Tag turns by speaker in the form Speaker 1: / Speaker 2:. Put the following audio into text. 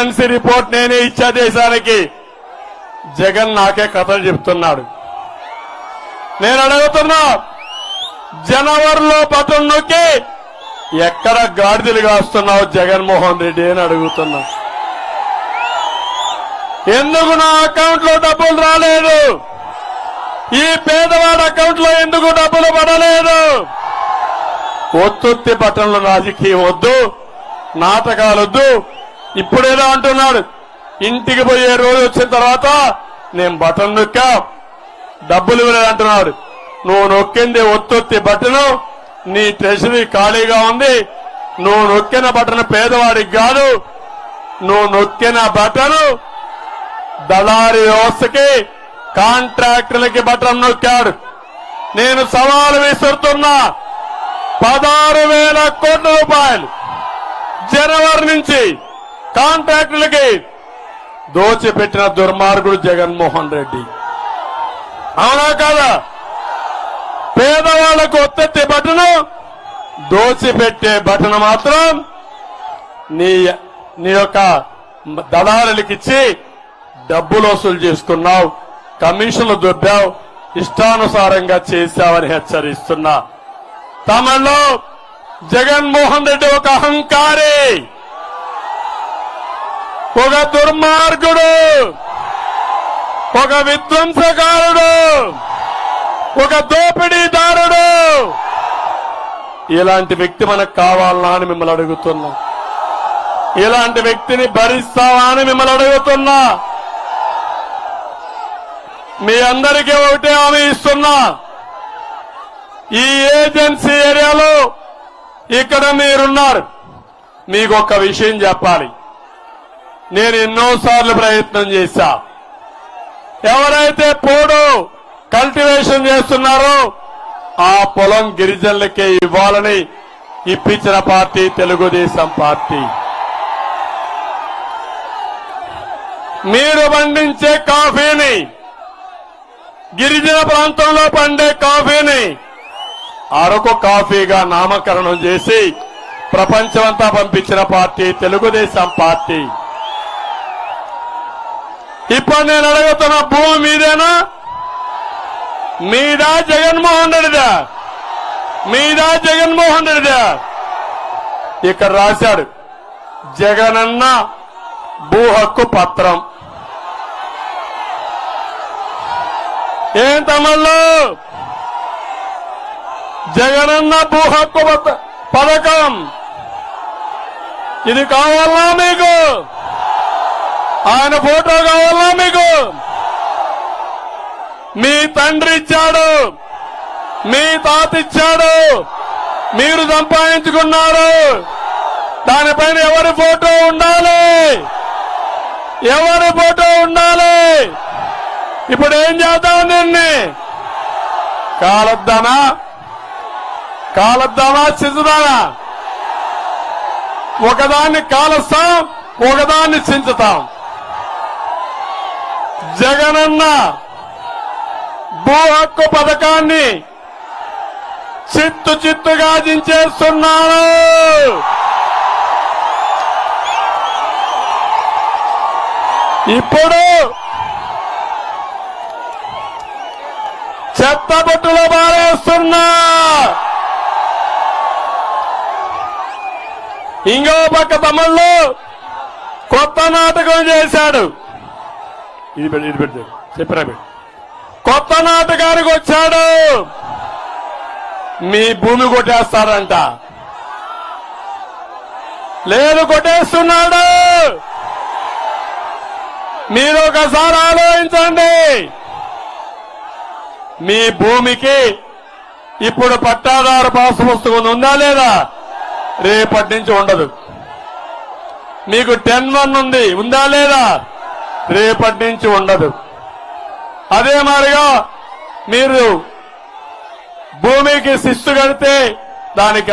Speaker 1: Transparency report నేనే ఇచ్చా దేశానికి. జగన్ నాకే కథలు చెప్తున్నాడు. నేను అడుగుతున్నా జనవరిలో బటన్ నొక్కి ఎక్కడ గాడిదలు కాస్తున్నావు జగన్మోహన్ రెడ్డి అని అడుగుతున్నా. ఎందుకు నా అకౌంట్లో డబ్బులు రాలేదు? ఈ పేదవాడి అకౌంట్లో ఎందుకు డబ్బులు పడలేదు? ఒత్తుత్తి పట్టణంలో రాజకీయం వద్దు నాటకాలు వద్దు ఇప్పుడేదో అంటున్నాడు. ఇంటికి పోయే రోజు వచ్చిన తర్వాత నేను బటన్ నొక్కా. డబ్బులు ఇవ్వలేదంటున్నాడు నువ్వు నొక్కింది ఒత్తొత్తి బట్టను నీ ట్రెషరీ ఖాళీగా ఉంది. నువ్వు నొక్కిన బటన్ పేదవాడికి కాదు. నువ్వు నొక్కిన బటను దళారి వ్యవస్థకి కాంట్రాక్టులకి బటన్ నొక్కాడు. నేను సవాలు విసురుతున్నా. పదహారు వేల కోట్ల రూపాయలు జనవరి నుంచి కాంట్రాక్టులకి దోచిపెట్టిన దుర్మార్గుడు జగన్మోహన్ రెడ్డి. అవునా కాదా? పేదవాళ్ళకు ఒత్తెత్తే బటను దోచిపెట్టే బటను మాత్రం నీ నీ యొక్క దళారులకిచ్చి డబ్బులు వసూలు చేసుకున్నావు కమిషన్లు దొబ్బావు ఇష్టానుసారంగా చేశావని హెచ్చరిస్తున్నా. తమలో జగన్మోహన్ రెడ్డి ఒక అహంకారి. ఒక దుర్మార్గుడు. ఒక విధ్వంసకారుడు. ఒక దోపిడీదారుడు. ఇలాంటి వ్యక్తి మనకు కావాలనా అని మిమ్మల్ని అడుగుతున్నా. ఇలాంటి వ్యక్తిని భరిస్తావా అని మిమ్మల్ని అడుగుతున్నా. మీ అందరికీ ఒకటే హామీ ఇస్తున్నా. ఈ ఏజెన్సీ ఏరియాలో ఇక్కడ మీరున్నారు. మీకు ఒక విషయం చెప్పాలి. నేను ఎన్నోసార్లు ప్రయత్నం చేశా. ఎవరైతే పోడు కల్టివేషన్ చేస్తున్నారో ఆ పొలం గిరిజనులకే ఇవ్వాలని ఇప్పించిన పార్టీ తెలుగుదేశం పార్టీ. మీరు పండించే కాఫీని గిరిజన ప్రాంతంలో పండే కాఫీని అరకు కాఫీగా నామకరణం చేసి ప్రపంచమంతా పంపించిన పార్టీ తెలుగుదేశం పార్టీ. ఇప్పుడు నేను అడుగుతున్న భూమి మీదేనా? మీదా జగన్మోహన్ రెడ్డిదా? మీదా జగన్మోహన్ రెడ్డిదా? ఇక్కడ రాశాడు జగనన్న భూ హక్కు పత్రం. ఏం తమల్లో జగనన్న భూ హక్కు పత్ర- పథకం. ఇది కావాలా మీకు? ఆయన ఫోటో కావాలా మీకు? మీ తండ్రి ఇచ్చాడు. మీ తాత ఇచ్చాడు. మీరు సంపాదించుకున్నారు. దానిపైన ఎవరి ఫోటో ఉండాలి? ఎవరి ఫోటో ఉండాలి? ఇప్పుడు ఏం చేద్దాం దీన్ని? కాలద్దానా కాలద్దానా చించుదానా ఒకదాన్ని కాలుస్తాం ఒకదాన్ని చించుతాం. జగనన్న భూ హక్కు పథకాన్ని చిత్తు చిత్తుగా దించేస్తున్నాను. ఇప్పుడు చెత్త బొట్టులో బారేస్తున్నా ఇంకో పక్క తమ్ముళ్ళు కొత్త నాటకం చేశాడు. ఇది ఇది పెడతాడు చెప్పరా కొత్త నాటకానికి వచ్చాడు. మీ భూమి కొట్టేస్తారంట లేదు కొట్టేస్తున్నాడు. మీరు ఒకసారి ఆలోచించండి. మీ భూమికి ఇప్పుడు పట్టాదారు పాసు పుస్తకం ఉందా లేదా? రేపటి నుంచి ఉండదు. మీకు టెన్ వన్ ఉంది. ఉందా లేదా? రేపటి నుంచి ఉండదు. అదే మాదిరిగా మీరు భూమికి శిస్తు కడితే దానికి